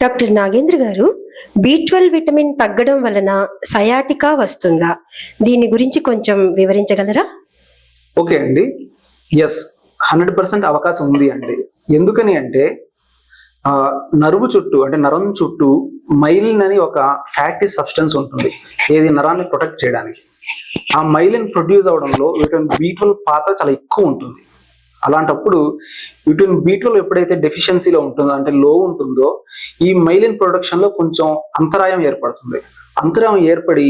Doctor Nagendra గారు B twelve vitamin తగ్గడం వలన సయాటికా వస్తుందా? దీని గురించి కొంచెం వివరించగలరా? ఓకే అండి. ఎస్ హండ్రెడ్ పర్సెంట్ అవకాశం ఉంది అండి. ఎందుకని అంటే ఆ, నరువు చుట్టూ అంటే నరం చుట్టూ మైలిన్ అని ఒక ఫ్యాటీ సబ్స్టెన్స్ ఉంటుంది. ఏది నరాన్ని ప్రొటెక్ట్ చేయడానికి. ఆ మైలిన్ ప్రొడ్యూస్ అవడంలో విటమిన్ బి పాత్ర చాలా ఎక్కువ ఉంటుంది. అలాంటప్పుడు విటమిన్ బి ఎప్పుడైతే డెఫిషియన్సీలో ఉంటుందో అంటే లో ఉంటుందో ఈ మైలిన్ ప్రొడక్షన్లో కొంచెం అంతరాయం ఏర్పడుతుంది. అంతరాయం ఏర్పడి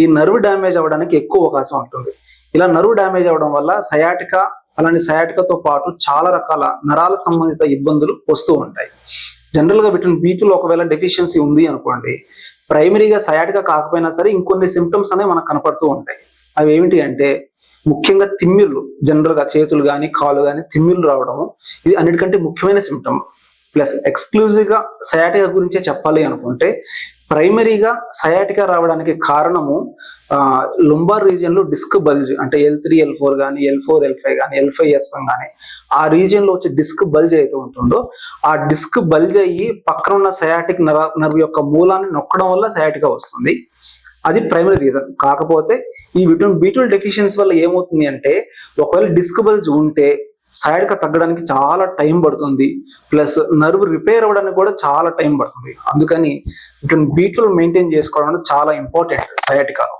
ఈ నర్వ్ డ్యామేజ్ అవ్వడానికి ఎక్కువ అవకాశం ఉంటుంది. ఇలా నర్వ్ డ్యామేజ్ అవ్వడం వల్ల సయాటిక అలానే సయాటికతో పాటు చాలా రకాల నరాల సంబంధిత ఇబ్బందులు వస్తూ ఉంటాయి. జనరల్గా విటమిన్ బి ఒకవేళ డెఫిషియన్సీ ఉంది అనుకోండి ప్రైమరీగా సయాటిక కాకపోయినా సరే ఇంకొన్ని సిమ్టమ్స్ అనేవి మనకు కనపడుతూ ఉంటాయి. అవి ఏమిటి అంటే ముఖ్యంగా తిమ్మిర్లు జనరల్గా చేతులు కానీ కాలు కానీ తిమ్మిర్లు రావడము ఇది అన్నిటికంటే ముఖ్యమైన సిమ్టమ్ ప్లస్ ఎక్స్క్లూజివ్గా సయాటిక గురించే చెప్పాలి అనుకుంటే ప్రైమరీగా సయాటిక రావడానికి కారణము లుంబార్ రీజియన్లో డిస్క్ బల్జ్ అంటే ఎల్ త్రీ ఎల్ ఫోర్ కానీ ఎల్ ఫోర్ ఎల్ ఫైవ్ కానీ ఎల్ ఫైవ్ ఎస్ వన్ కానీ ఆ రీజియన్లో వచ్చే డిస్క్ బల్జ్ అయితే ఉంటుందో ఆ డిస్క్ బల్జ్ అయ్యి పక్కన ఉన్న సయాటిక్ నర నర్వ్ యొక్క మూలాన్ని నొక్కడం వల్ల సయాటిక వస్తుంది. అది ప్రైమరీ రీజన్ కాకపోతే ఈ విటమిన్ బి ట్వెల్వ్ డెఫిషియన్సీ వల్ల ఏమవుతుంది అంటే ఒకవేళ డిస్క్ బల్జ్ ఉంటే సైడ్గా తగ్గడానికి చాలా టైం పడుతుంది. ప్లస్ నర్వ్ రిపేర్ అవ్వడానికి కూడా చాలా టైం పడుతుంది. అందుకని విటమిన్ బి ట్వెల్వ్ మెయింటైన్ చేసుకోవడం చాలా ఇంపార్టెంట్ సయాటికాలో